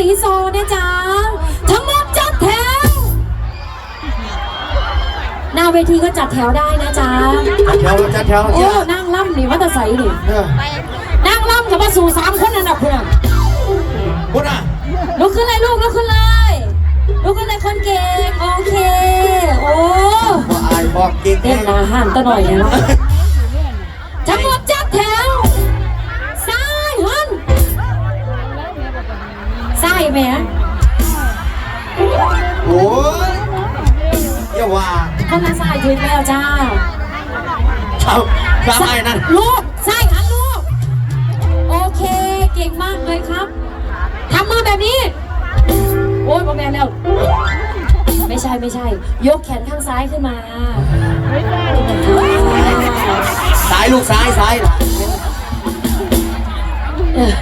สีโซนะจ๊ะทั้งหมดจัดแถว หน้าเวทีก็จัดแถวได้นะจ๊ะจัดแถวจัดแถวโอ้นั่งล่ำนี่วัตใสนี่เออนั่งล่ำกับมาสู่สามคนนั่นนะเพื่อนคุณอะลุกขึ้นเลยลูกลุกขึ้นเลยลุกขึ้นเลยคนเก่งโอเค โอ้บ่อายบอกเก่งเต้นหนาหันตะหน่อยแล้ว แหม่โอ้ยอย่าว่าคนละซ้ายถึงแล้วจ้าชาวชาวไอ้นั่นลูกซ้ายหันลูก โอเคเก่งมากเลยครับทำมือแบบนี้ โอ้ยบอแมนแล้ว ไม่ใช่ไม่ใช่ ยกแขนข้างซ้ายขึ้นมาซ้ายลูกซ้ายซ้ายเออ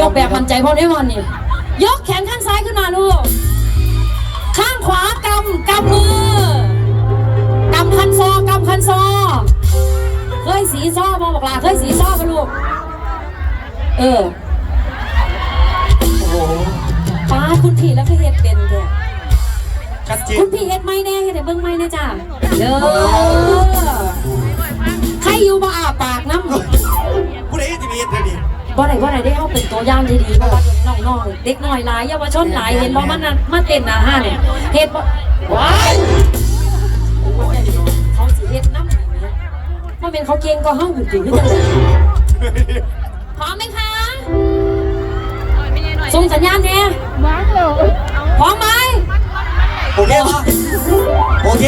ยกแบบมั่นใจเพราะได้วันนี่ ยกแขนข้างซ้ายขึ้นมาลูก ข้างขวากำกำมือกำคันซอกำคันซอ เคยสีซ้อมาบอกลาเคยสีซ้อมาลูก เออ โอ้โหป้าคุณพี่แล้วคือเฮ็ดเป็นแกชัดเจนคุณพี่เฮ็ดไม่แน่เฮ็ดให้เบิ่งไม่แน่จ้าเด้อใครอยู่บ่อาปากน้ำ บ่ได้บ่ได้ได้เอาเป็นตัวอย่างที่ดีเพราะว่าน้องๆเด็กน้อยหลายเยาวชนหลายเห็นบ่มันน่ะมาเต้นหน้าห้านเนี่ยเฮ็ดบ่ว้ายเขาสิเฮ็ดนำเนี่ยมันเป็นเขาเก่งก็เฮาอยู่ติคือจังพร้อมไหมคะส่งสัญญาณแน่พร้อมไหมโอเคปะโอเค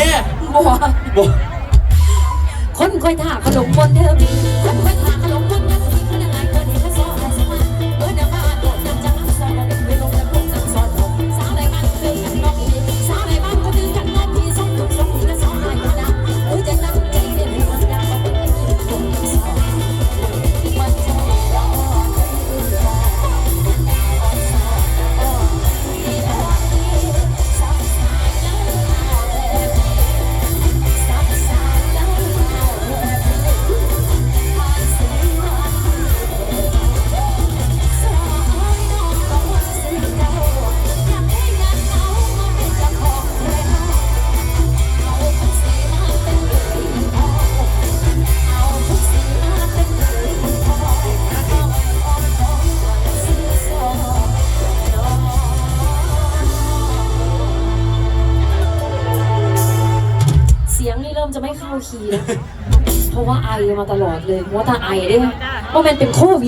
บ่คนคอยท่าขนมบนเธอมีคนคอยท่าขนมบน จะไม่เข้าคีย์แล้วเพราะว่าไอมาตลอดเลยเพราะว่าตาไอเด้เพราะมันเป็นโควิด